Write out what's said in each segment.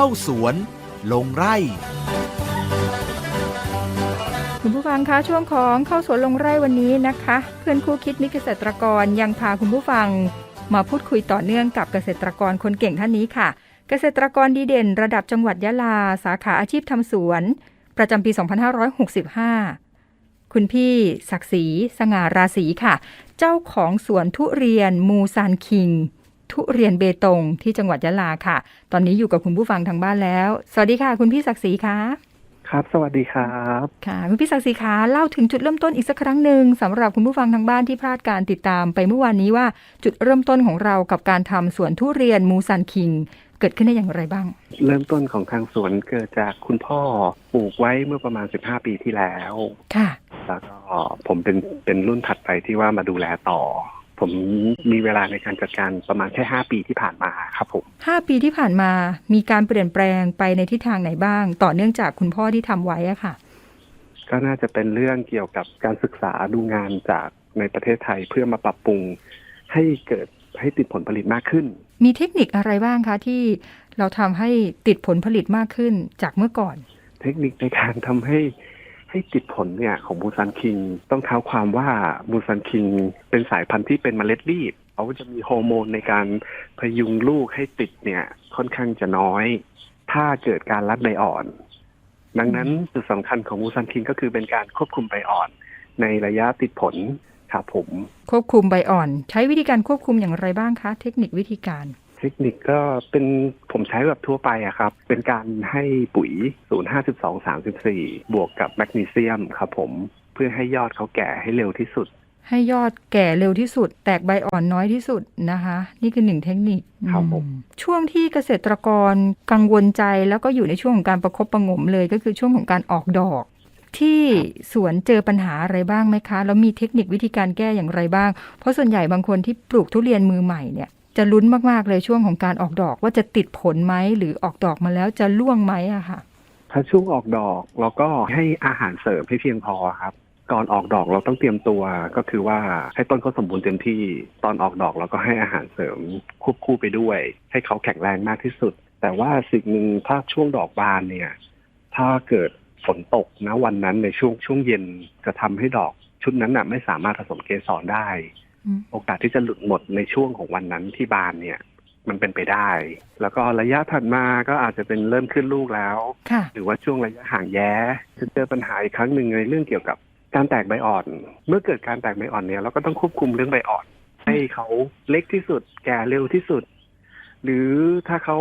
เข้าสวน ลงไร่ คุณผู้ฟังคะช่วงของเข้าสวนลงไร่วันนี้นะคะ เพื่อนคู่คิดมิตรเกษตรกรยังพาคุณผู้ฟัง มาพูดคุยต่อเนื่องกับเกษตรกรคนเก่งท่านนี้ค่ะ เกษตรกรดีเด่น ระดับจังหวัดยะลา สาขาอาชีพทำสวน ประจำปี 2565 คุณพี่ศักดิ์ศรีสง่าราศีค่ะ เจ้าของสวนทุเรียนมูซานคิง ทุเรียนเบตงที่จังหวัดยะลาค่ะ ตอนนี้อยู่กับคุณผู้ฟังทางบ้านแล้ว สวัสดีค่ะ คุณพี่ศักดิ์ศรีค่ะครับ สวัสดีครับค่ะคุณพี่ศักดิ์ศรีคะเล่าถึงจุดเริ่มต้นอีกสักครั้งหนึ่งสำหรับคุณผู้ฟังทางบ้านที่พลาดการติดตามไปเมื่อวานนี้ว่าจุดเริ่มต้นของเรากับการทำสวนทุเรียนมูซันคิง เกิดขึ้นได้อย่างไรบ้าง เริ่มต้นของทางสวนเกิดจากคุณพ่อปลูกไว้เมื่อประมาณ 15 ปีที่แล้ว ค่ะ แล้วก็ผมเป็นเป็นรุ่นถัดไปที่ว่ามาดูแลต่อ ผมมีเวลาในการจัดการประมาณแค่ 5 ปีที่ผ่านมาครับผมห้าปีที่ผ่านมามีการเปลี่ยนแปลงไปในทิศทางไหนบ้าง ต่อเนื่องจากคุณพ่อที่ทำไว้อะค่ะ ก็น่าจะเป็นเรื่องเกี่ยวกับการศึกษาดูงานจากในประเทศไทยเพื่อมาปรับปรุง ให้เกิดให้ติดผลผลิตมากขึ้น มีเทคนิคอะไรบ้างคะที่เราทำให้ติดผลผลิตมากขึ้นจากเมื่อก่อน เทคนิคในการทำให้ ให้ติดผลเนี่ยของบูซันคิง ต้องเท้าความว่าบูซันคิง เป็นสายพันธุ์ที่เป็นเมล็ดรีบเขาจะมีฮอร์โมนในการพยุงลูกให้ติดเนี่ยค่อนข้างจะน้อย ถ้าเกิดการรัดใบอ่อน ดังนั้นจุดสำคัญของบูซันคิงก็คือเป็นการควบคุมใบอ่อน ในระยะติดผลครับผม ควบคุมใบอ่อน ใช้วิธีการควบคุมอย่างไรบ้างคะ เทคนิควิธีการ เทคนิคก็เป็นผมใช้แบบทั่วไปอะครับ เป็นการให้ปุ๋ย 05234 บวกกับแมกนีเซียมครับผมเพื่อให้ยอดเขาแก่ให้เร็วที่สุด ให้ยอดแก่เร็วที่สุด แตกใบอ่อนน้อยที่สุดนะคะ นี่คือหนึ่งเทคนิคครับผมอืช่วงที่เกษตรกรกังวลใจแล้วก็อยู่ในช่วงของการประคบประหงมเลย ก็คือช่วงของการออกดอกที่สวนเจอปัญหาอะไรบ้างไหมคะ แล้วมีเทคนิควิธีการแก้อย่างไรบ้าง เพราะส่วนใหญ่บางคนที่ปลูกทุเรียนมือใหม่เนี่ย จะลุ้นมาก ๆ เลยช่วงของการออกดอกว่าจะติดผลไหมหรือออกดอกมาแล้วจะร่วงไหมอะค่ะ ถ้าช่วงออกดอกเราก็ให้อาหารเสริมให้เพียงพอครับ ก่อนออกดอกเราต้องเตรียมตัวก็คือว่าให้ต้นเขาสมบูรณ์เต็มที่ตอนออกดอกเราก็ให้อาหารเสริมควบคู่ไปด้วย ให้เขาแข็งแรงมากที่สุด แต่ว่าสิ่งหนึ่งถ้าช่วงดอกบานเนี่ย ถ้าเกิดฝนตกนะวันนั้นในช่วงช่วงเย็นจะทำให้ดอกชุดนั้นน่ะไม่สามารถผสมเกสรได้ โอกาสที่จะหลุดหมดในช่วงของวันนั้นที่บานเนี่ย มันเป็นไปได้ แล้วก็ระยะถัดมาก็อาจจะเป็นเริ่มขึ้นลูกแล้วค่ะหรือว่าช่วงระยะห่างแย้จะเจอปัญหาอีกครั้งหนึ่งในเรื่องเกี่ยวกับการแตกใบอ่อน เมื่อเกิดการแตกใบอ่อนเนี่ยเราก็ต้องควบคุมเรื่องใบอ่อน ให้เขาเล็กที่สุด แก่เร็วที่สุด หรือถ้าเขา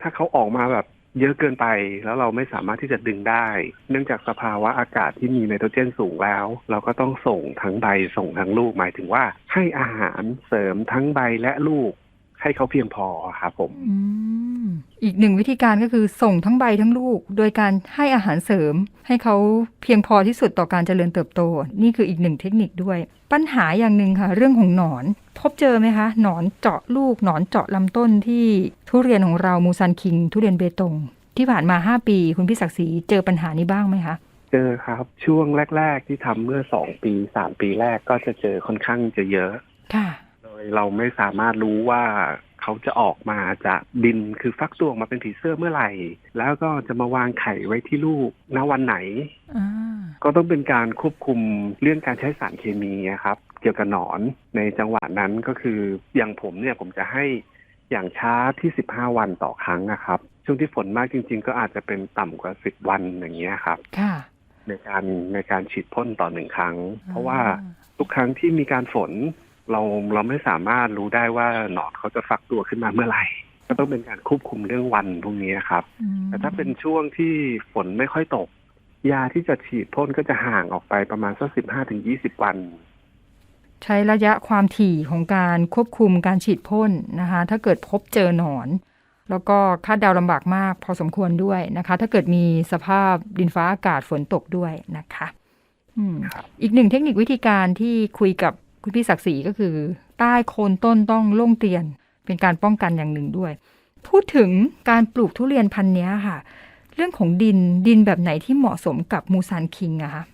ถ้าเขาออกมาแบบ เยอะเกินไปแล้วเราไม่สามารถที่จะดึงได้ เนื่องจากสภาวะอากาศที่มีไนโตรเจนสูงแล้ว เราก็ต้องส่งทั้งใบส่งทั้งลูกหมายถึงว่า ให้อาหารเสริมทั้งใบและลูก ให้เขาเพียงพอครับผมอืมอีกหนึ่งวิธีการก็คือส่งทั้งใบทั้งลูก โดยการให้อาหารเสริม ให้เขาเพียงพอที่สุดต่อการเจริญเติบโต นี่คืออีกหนึ่งเทคนิคด้วย ปัญหาอย่างหนึ่งค่ะ เรื่องของหนอน พบเจอไหมคะหนอนเจาะลูกหนอนเจาะลำต้นที่ทุเรียนของเรามูซันคิง ทุเรียนเบตง ที่ผ่านมา 5 ปี คุณพี่ศักดิ์ศรีเจอปัญหานี้บ้างไหมคะเจอครับ ช่วงแรก ๆ ที่ทำเมื่อสองปีสามปีแรกก็จะเจอค่อนข้างจะเยอะค่ะโด ยเราไม่สามารถรู้ว่าเขาจะออกมาจากดินคือฟักตัวออกมาเป็นผีเสื้อเมื่อไหร่ แล้วก็จะมาวางไข่ไว้ที่ลูกณวันไหนอ่าก็ต้องเป็นการควบคุมเรื่องการใช้สารเคมีอะครับ เกี่ยวกับหนอนในจังหวะนั้นก็คืออย่างผมเนี่ยผมจะให้อย่างช้าที่15วันต่อครั้งนะครับ ช่วงที่ฝนมากจริง ๆ ก็อาจจะเป็นต่ำกว่า10วันอย่างเงี้ยครับค่ะในการในการฉีดพ่นต่อหนึ่งครั้ง เพราะว่าทุกครั้งที่มีการฝน เราเราไม่สามารถรู้ได้ว่าหนอนเขาจะฟักตัวขึ้นมาเมื่อไหร่ก็ต้องเป็นการควบคุมเรื่องวันพวกนี้ครับอืมแต่ถ้าเป็นช่วงที่ฝนไม่ค่อยตก ยาที่จะฉีดพ่นก็จะห่างออกไปประมาณสักสิบห้าถึงยี่สิบวัน ใช้ระยะความถี่ของการควบคุมการฉีดพ่นนะคะ ถ้าเกิดพบเจอหนอน แล้วก็คาดเดาลำบากมาก พอสมควรด้วยนะคะ ถ้าเกิดมีสภาพดินฟ้าอากาศฝนตกด้วยนะคะอืมครับอีกหนึ่งเทคนิควิธีการที่คุยกับ คุณพี่ศักดิ์ศรีก็คือ ใต้โคนต้นต้องโล่งเตียน เป็นการป้องกันอย่างหนึ่งด้วย พูดถึงการปลูกทุเรียนพันธุ์เนี้ยค่ะ เรื่องของดินดินแบบไหนที่เหมาะสมกับมูซานคิงอะคะ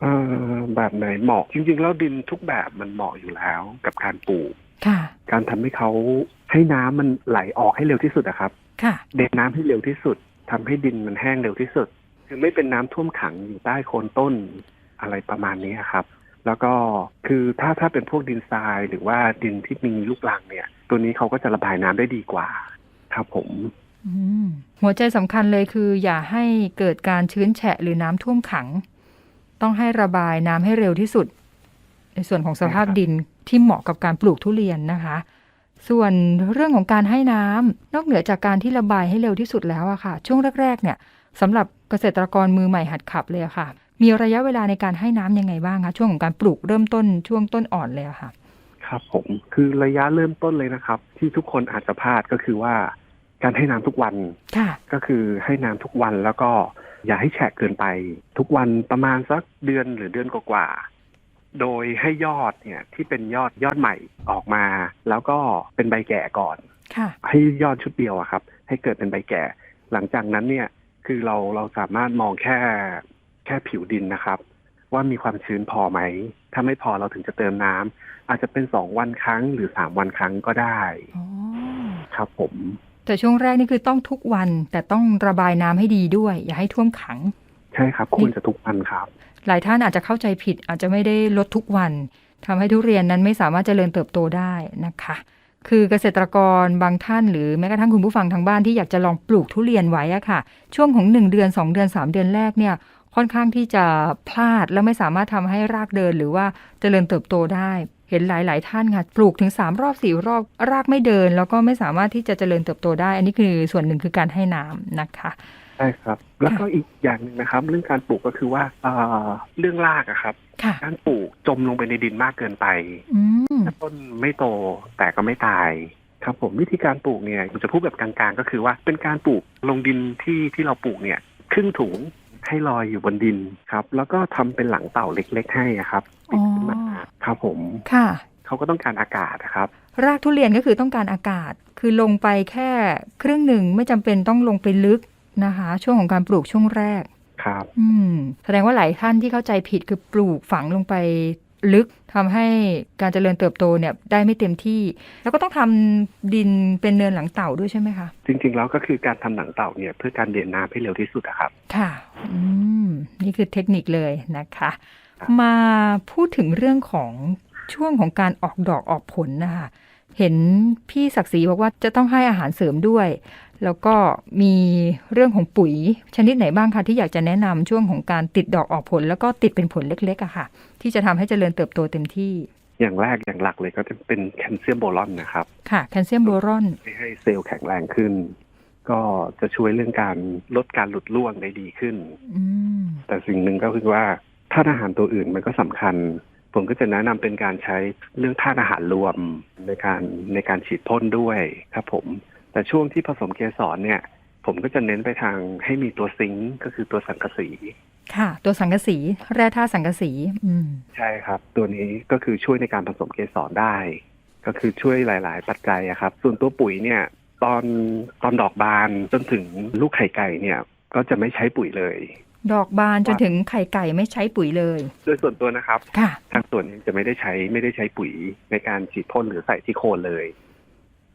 เอ่อแบบไหนเหมาะจริง ๆ แล้วดินทุกแบบมันเหมาะอยู่แล้วกับการปลูกค่ะการทำให้เขาให้น้ำมันไหลออกให้เร็วที่สุดอะครับค่ะเด็ดน้ำให้เร็วที่สุดทำให้ดินมันแห้งเร็วที่สุด คือไม่เป็นน้ำท่วมขังอยู่ใต้โคนต้นอะไรประมาณนี้ครับ แล้วก็คือถ้าถ้าเป็นพวกดินทรายหรือว่าดินที่มีลูกรังเนี่ย ตัวนี้เขาก็จะระบายน้ำได้ดีกว่า ครับผมอืมหัวใจสำคัญเลยคือ อย่าให้เกิดการชื้นแฉะหรือน้ำท่วมขัง ต้องให้ระบายน้ำให้เร็วที่สุด ในส่วนของสภาพใช่ครับดินที่เหมาะกับการปลูกทุเรียนนะคะ ส่วนเรื่องของการให้น้ำนอกเหนือจากการที่ระบายให้เร็วที่สุดแล้วอะค่ะ ช่วงแรก ๆ เนี่ยสำหรับเกษตรกรมือใหม่หัดขับเลยอะค่ะ มีระยะเวลาในการให้น้ำยังไงบ้างคะช่วงของการปลูกเริ่มต้นช่วงต้นอ่อนเลยอะค่ะ ครับผมคือระยะเริ่มต้นเลยนะครับ ที่ทุกคนอาจจะพลาดก็คือว่าการให้น้ำทุกวันค่ะก็คือให้น้ำทุกวันแล้วก็อย่าให้แฉะเกินไป ทุกวันประมาณสักเดือนหรือเดือนกว่าๆโดยให้ยอดเนี่ยที่เป็นยอดยอดใหม่ออกมา แล้วก็เป็นใบแก่ก่อนค่ะให้ยอดชุดเดียวอะครับ ให้เกิดเป็นใบแก่ หลังจากนั้นเนี่ยคือเราเราสามารถมองแค่ แค่ผิวดินนะครับ ว่ามีความชื้นพอไหม ถ้าไม่พอเราถึงจะเติมน้ำอาจจะเป็นสองวันครั้งหรือสามวันครั้งก็ได้อ๋อครับผม แต่ช่วงแรกนี่คือต้องทุกวันแต่ต้องระบายน้ำให้ดีด้วย อย่าให้ท่วมขัง ใช่ครับควรจะทุกวันครับ หลายท่านอาจจะเข้าใจผิดอาจจะไม่ได้ลดทุกวันทำให้ทุเรียนนั้นไม่สามารถเจริญเติบโตได้นะคะคือเกษตรกรบางท่านหรือแม้กระทั่งคุณผู้ฟังทางบ้านที่อยากจะลองปลูกทุเรียนไว้อะค่ะ ช่วงของ 1 เดือน 2 เดือน 3 เดือนแรกเนี่ย ค่อนข้างที่จะพลาดและไม่สามารถทำให้รากเดินหรือว่าเจริญเติบโตได้ เห็นหลาย ๆ ท่านค่ะปลูกถึง 3 รอบ4รอบรากไม่เดิน แล้วก็ไม่สามารถที่จะเจริญเติบโตได้ อันนี้คือส่วนหนึ่งคือการให้น้ำนะคะใช่ครับ แล้วก็อีกอย่างหนึ่งนะครับ เรื่องการปลูกก็คือว่าเอ่อเรื่องรากอะครับค่ะการปลูกจมลงไปในดินมากเกินไปอืมต้นไม่โตแต่ก็ไม่ตายครับผมวิธีการปลูกเนี่ยผมจะพูดแบบกลางๆ ก็คือว่าเป็นการปลูกลงดินที่ที่เราปลูกเนี่ย ครึ่งถุง ให้ลอยอยู่บนดินครับ แล้วก็ทำเป็นหลังเต่าเล็ก ๆ ให้อะครับปิดขึ้นมาอ๋อครับผมค่ะเขาก็ต้องการอากาศนะครับ รากทุเรียนก็คือต้องการอากาศ คือลงไปแค่ครึ่งหนึ่งไม่จำเป็นต้องลงไปลึกนะคะ ช่วงของการปลูกช่วงแรกครับ อืม แสดงว่าหลายท่านที่เข้าใจผิดคือปลูกฝังลงไป ลึกทำให้การเจริญเติบโตเนี่ยได้ไม่เต็มที่ แล้วก็ต้องทำดินเป็นเนินหลังเต่าด้วยใช่ไหมคะจริงๆแล้วก็คือการทำหนังเต่าเนี่ยเพื่อการเด่นน้ำให้เร็วที่สุดอะครับ ค่ะ อืมนี่คือเทคนิคเลยนะคะครับมาพูดถึงเรื่องของช่วงของการออกดอกออกผลนะคะเห็นพี่ศักดิ์ศรีบอกว่าจะต้องให้อาหารเสริมด้วย แล้วก็มีเรื่องของปุ๋ยชนิดไหนบ้างคะที่อยากจะแนะนำช่วงของการติดดอกออกผล แล้วก็ติดเป็นผลเล็กๆอะค่ะ ที่จะทำให้เจริญเติบโตเต็มที่อย่างแรกอย่างหลักเลยก็จะเป็นแคลเซียมโบรอนนะครับ ค่ะ แคลเซียมโบรอนให้ให้เซลล์แข็งแรงขึ้น ก็จะช่วยเรื่องการลดการหลุดร่วงได้ดีขึ้นอืมแต่สิ่งหนึ่งก็คือว่าธาตุอาหารตัวอื่นมันก็สำคัญ ผมก็จะแนะนำเป็นการใช้เรื่องธาตุอาหารรวมในการในการฉีดพ่นด้วยครับผม แต่ช่วงที่ผสมเกสรเนี่ย ผมก็จะเน้นไปทางให้มีตัวซิงค์ก็คือตัวสังกะสี ค่ะ ตัวสังกะสี แร่ธาตุสังกะสี อืมใช่ครับ ตัวนี้ก็คือช่วยในการผสมเกสรได้ ก็คือช่วยหลาย ๆ ปัจจัยอะครับ ส่วนตัวปุ๋ยเนี่ย ตอนตอนดอกบานจนถึงลูกไข่ไก่เนี่ย ก็จะไม่ใช้ปุ๋ยเลยดอกบานจนถึงไข่ไก่ไม่ใช้ปุ๋ยเลย โดยส่วนตัวนะครับ ค่ะ ทางส่วนเองจะไม่ได้ใช้ไม่ได้ใช้ปุ๋ยในการฉีดพ่นหรือใส่ที่โคนเลย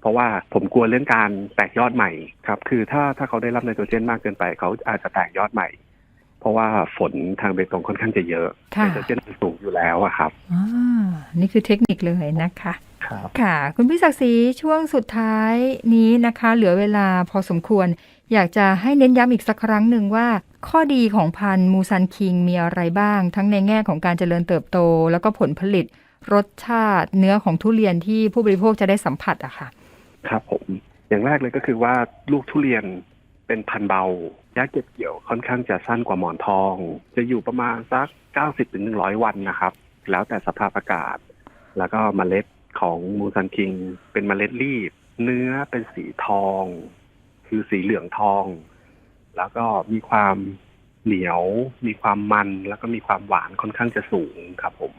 เพราะว่าผมกลัวเรื่องการแตกยอดใหม่ครับ คือถ้าถ้าเขาได้รับไนโตรเจนมากเกินไป เขาอาจจะแตกยอดใหม่ เพราะว่าฝนทางเบตงค่อนข้างจะเยอะค่ะไนโตรเจนมันสูงอยู่แล้วอะครับอ่านี่คือเทคนิคเลยนะคะครับค่ะ คุณพี่ศักดิ์ศรีช่วงสุดท้ายนี้นะคะ เหลือเวลาพอสมควร อยากจะให้เน้นย้ำอีกสักครั้งหนึ่งว่า ข้อดีของพันธุ์มูซันคิงมีอะไรบ้าง ทั้งในแง่ของการเจริญเติบโต แล้วก็ผลผลิต รสชาติเนื้อของทุเรียนที่ผู้บริโภคจะได้สัมผัสอะค่ะ ครับผมอย่างแรกเลยก็คือว่าลูกทุเรียนเป็นพันเบาระยะเก็บเกี่ยวค่อนข้างจะสั้นกว่าหมอนทอง จะอยู่ประมาณสัก 90ถึง100วันนะครับ แล้วแต่สภาพอากาศ แล้วก็เมล็ดของมูซันคิง เป็นเมล็ดรีบ เนื้อเป็นสีทอง คือสีเหลืองทอง แล้วก็มีความเหนียว มีความมัน แล้วก็มีความหวานค่อนข้างจะสูงครับผม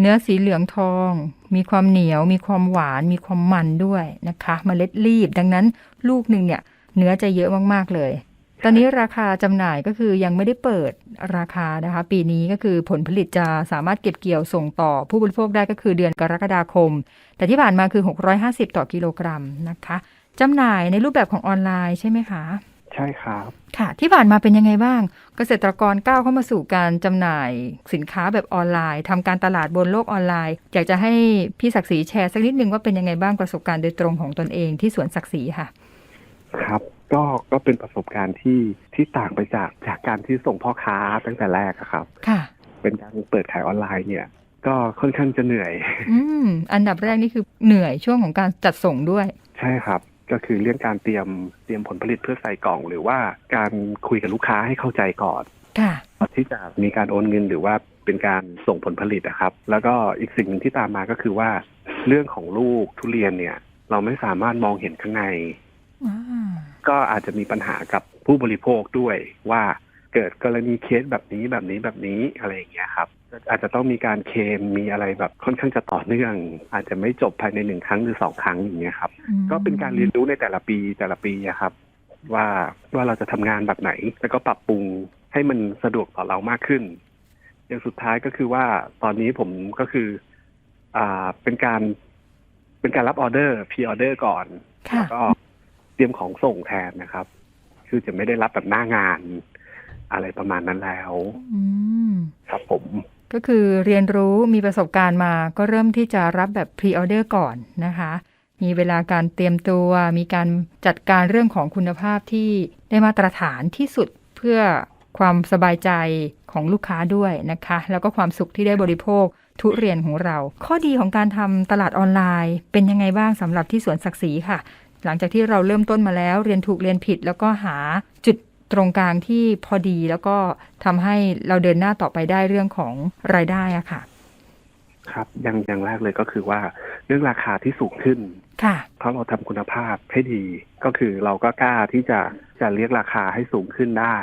เนื้อสีเหลืองทอง มีความเหนียว มีความหวาน มีความมันด้วยนะคะเมล็ดรีบ ดังนั้นลูกหนึ่งเนี่ยเนื้อจะเยอะมากๆเลย ตอนนี้ราคาจำหน่ายก็คือยังไม่ได้เปิดราคานะคะ ปีนี้ก็คือผลผลิตจะสามารถเก็บเกี่ยวส่งต่อผู้บริโภคได้ก็คือเดือนกรกฎาคม แต่ที่ผ่านมาคือ 650 ต่อกิโลกรัมนะคะจำหน่ายในรูปแบบของออนไลน์ใช่ไหมคะ ใช่ครับ ค่ะ ที่ผ่านมาเป็นยังไงบ้าง เกษตรกรก้าวเข้ามาสู่การจำหน่ายสินค้าแบบออนไลน์ทำการตลาดบนโลกออนไลน์ อยากจะให้พี่ศักดิ์ศรีแชร์สักนิดนึงว่าเป็นยังไงบ้างประสบการณ์โดยตรงของตนเองที่สวนศักดิ์ศรีค่ะ ครับก็ก็เป็นประสบการณ์ที่ที่ต่างไปจากจากการที่ส่งพ่อค้าตั้งแต่แรกอะครับ ค่ะ เป็นการเปิดขายออนไลน์เนี่ย ก็ค่อนข้างจะเหนื่อย อืมอันดับแรกนี่คือเหนื่อยช่วงของการจัดส่งด้วย ใช่ครับ ก็คือเรื่องการเตรียมเตรียมผลผลิตเพื่อใส่กล่อง หรือว่าการคุยกับลูกค้าให้เข้าใจก่อนค่ะก่อนที่จะมีการโอนเงินหรือว่าเป็นการส่งผลผลิตนะครับ แล้วก็อีกสิ่งหนึ่งที่ตามมาก็คือว่า เรื่องของลูกทุเรียนเนี่ย เราไม่สามารถมองเห็นข้างในอ่าก็อาจจะมีปัญหากับผู้บริโภคด้วยว่า เกิดกรณีเคสแบบนี้แบบนี้แบบนี้อะไรอย่างเงี้ยครับ อาจจะต้องมีการเคลมมีอะไรแบบค่อนข้างจะต่อเนื่อง อาจจะไม่จบภายในหนึ่งครั้งหรือสองครั้งอย่างเงี้ยครับอืมก็เป็นการเรียนรู้ในแต่ละปีแต่ละปีอะครับ ว่าว่าเราจะทำงานแบบไหน แล้วก็ปรับปรุงให้มันสะดวกต่อเรามากขึ้น อย่างสุดท้ายก็คือว่าตอนนี้ผมก็คือ อ่าเป็นการเป็นการรับออเดอร์พีออเดอร์ก่อนค่ะแล้วก็เตรียมของส่งแทนนะครับ คือจะไม่ได้รับแบบหน้างาน อะไรประมาณนั้นแล้วอืมครับผม ก็คือเรียนรู้มีประสบการณ์มาก็เริ่มที่จะรับแบบพรีออเดอร์ก่อนนะคะ มีเวลาการเตรียมตัว มีการจัดการเรื่องของคุณภาพที่ได้มาตรฐานที่สุดเพื่อความสบายใจของลูกค้าด้วยนะคะ แล้วก็ความสุขที่ได้บริโภคทุเรียนของเรา ข้อดีของการทำตลาดออนไลน์ เป็นยังไงบ้างสำหรับที่สวนศักดิ์ศรีค่ะ หลังจากที่เราเริ่มต้นมาแล้ว เรียนถูกเรียนผิด แล้วก็หาจุด ตรงกลางที่พอดีแล้วก็ทำให้เราเดินหน้าต่อไปได้เรื่องของรายได้อะค่ะ ครับอย่างอย่างแรกเลยก็คือว่า เรื่องราคาที่สูงขึ้นค่ะเพราะเราทำคุณภาพให้ดี ก็คือเราก็กล้าที่จะจะเรียกราคาให้สูงขึ้นได้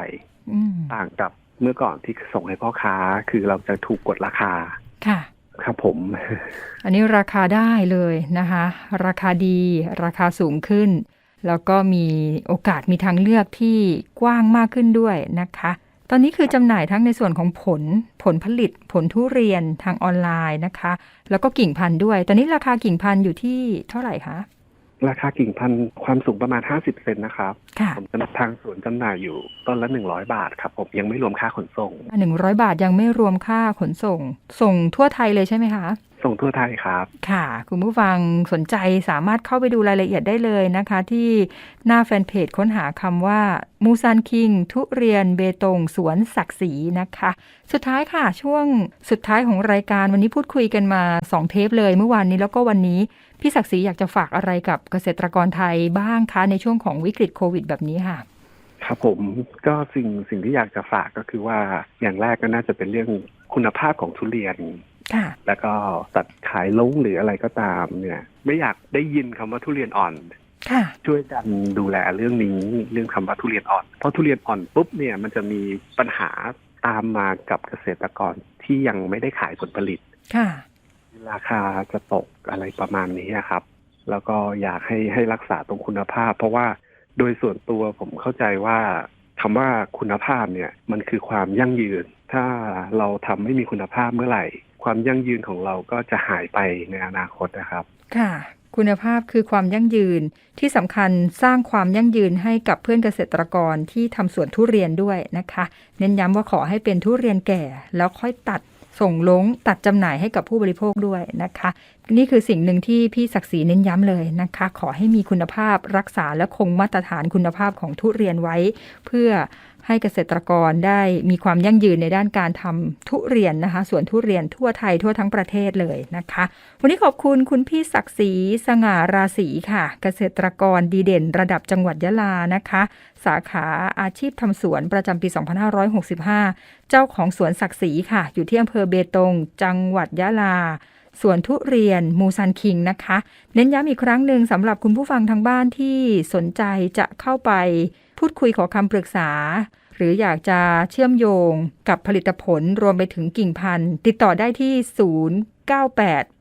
อืมต่างกับเมื่อก่อนที่ส่งให้พ่อค้า คือเราจะถูกกดราคาค่ะครับผม อันนี้ราคาได้เลยนะคะ ราคาดี ราคาสูงขึ้น แล้วก็มีโอกาสมีทางเลือกที่กว้างมากขึ้นด้วยนะคะ ตอนนี้คือจำหน่ายทั้งในส่วนของผลผลผลิต ผลทุเรียนทางออนไลน์นะคะ แล้วก็กิ่งพันธุ์ด้วย ตอนนี้ราคากิ่งพันธุ์อยู่ที่เท่าไหร่คะราคากิ่งพันธุ์ความสูงประมาณ 50 เซนนะครับค่ะผมจะทางสวนจำหน่ายอยู่ต้นละ 100 บาทครับผมยังไม่รวมค่าขนส่งหนึ่งร้อยบาทยังไม่รวมค่าขนส่ง ส่งทั่วไทยเลยใช่ไหมคะ ส่งทั่วไทยครับ ค่ะ คุณผู้ฟังสนใจสามารถเข้าไปดูรายละเอียดได้เลยนะคะ ที่หน้าแฟนเพจค้นหาคำว่ามูซานคิง ทุเรียนเบตงสวนศักดิ์ศรีนะคะ สุดท้ายค่ะ ช่วงสุดท้ายของรายการวันนี้พูดคุยกันมา 2 เทปเลยเมื่อวานนี้แล้วก็วันนี้ พี่ศักดิ์ศรีอยากจะฝากอะไรกับเกษตรกรไทยบ้างคะในช่วงของวิกฤตโควิด แบบนี้ค่ะครับผมก็สิ่งสิ่งที่อยากจะฝากก็คือว่าอย่างแรกก็น่าจะเป็นเรื่องคุณภาพของทุเรียนค่ะ แล้วก็ตัดขายลงหรืออะไรก็ตามเนี่ย ไม่อยากได้ยินคำว่าทุเรียนอ่อนค่ะช่วยกันดูแลเรื่องนี้เรื่องคำว่าทุเรียนอ่อน เพราะทุเรียนอ่อนปุ๊บเนี่ยมันจะมีปัญหาตามมากับเกษตรกรที่ยังไม่ได้ขายผลผลิตค่ะราคาจะตกอะไรประมาณนี้ครับ แล้วก็อยากให้ให้รักษาตรงคุณภาพ เพราะว่าโดยส่วนตัวผมเข้าใจว่าคำว่าคุณภาพเนี่ยมันคือความยั่งยืน ถ้าเราทำไม่มีคุณภาพเมื่อไหร่ ความยั่งยืนของเราก็จะหายไปในอนาคตนะครับ ค่ะ คุณภาพคือความยั่งยืนที่สำคัญสร้างความยั่งยืนให้กับเพื่อนเกษตรกรที่ทำสวนทุเรียนด้วยนะคะ เน้นย้ำว่าขอให้เป็นทุเรียนแก่ แล้วค่อยตัดส่งลงตัดจำหน่ายให้กับผู้บริโภคด้วยนะคะ นี่คือสิ่งหนึ่งที่พี่ศักดิ์ศรีเน้นย้ำเลยนะคะ ขอให้มีคุณภาพรักษาและคงมาตรฐานคุณภาพของทุเรียนไว้ เพื่อ ให้เกษตรกรได้มีความยั่งยืนในด้านการทำทุเรียนนะคะสวนทุเรียนทั่วไทยทั่วทั้งประเทศเลยนะคะ วันนี้ขอบคุณคุณพี่ศักดิ์ศรีสง่าราศีค่ะ เกษตรกรดีเด่นระดับจังหวัดยะลานะคะ สาขาอาชีพทำสวนประจำปี 2565 เจ้าของสวนศักดิ์ศรีค่ะ อยู่ที่อำเภอเบตง จังหวัดยะลาสวนทุเรียนมูซันคิงนะคะ เน้นย้ำอีกครั้งหนึ่งสำหรับคุณผู้ฟังทางบ้านที่สนใจจะเข้าไป พูดคุยขอคำปรึกษา หรืออยากจะเชื่อมโยงกับผลิตผลรวมไปถึงกิ่งพันธุ์ ติดต่อได้ที่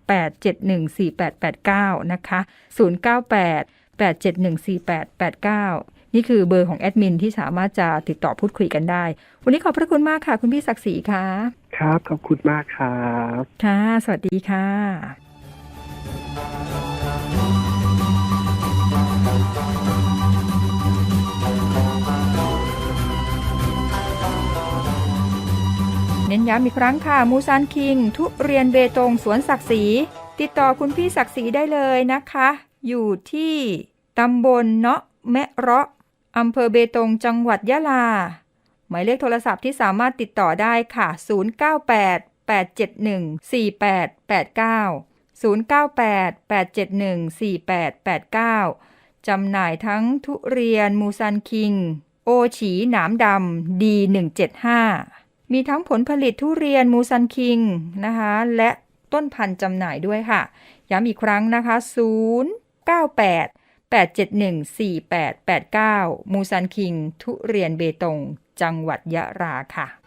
098 8714889 นะคะ 098 8714889 นี่คือเบอร์ของแอดมินที่สามารถจะติดต่อพูดคุยกันได้ วันนี้ขอบพระคุณมากค่ะ คุณพี่ศักดิ์ศรีค่ะ ครับ ขอบคุณมากครับ ค่ะ สวัสดีค่ะ ย้ำอีกครั้งค่ะมูซานคิง ทุเรียนเบตงสวนศักดิ์ศรีติดต่อคุณพี่ศักดิ์ศรีได้เลยนะคะ อยู่ที่ตำบลเนาะแมะเราะอำเภอเบตงจังหวัดยะลา หมายเลขโทรศัพท์ที่สามารถติดต่อได้ค่ะ 098 871 4889 098 871 4889 จำหน่ายทั้งทุเรียนมูซันคิง โอฉีหนามดำดี175 มีทั้งผลผลิตทุเรียนมูซันคิงนะคะ และต้นพันธุ์จำหน่ายด้วยค่ะ ย้ำอีกครั้งนะคะ 098 871 4889 มูซันคิง ทุเรียนเบตง จังหวัดยะลาค่ะ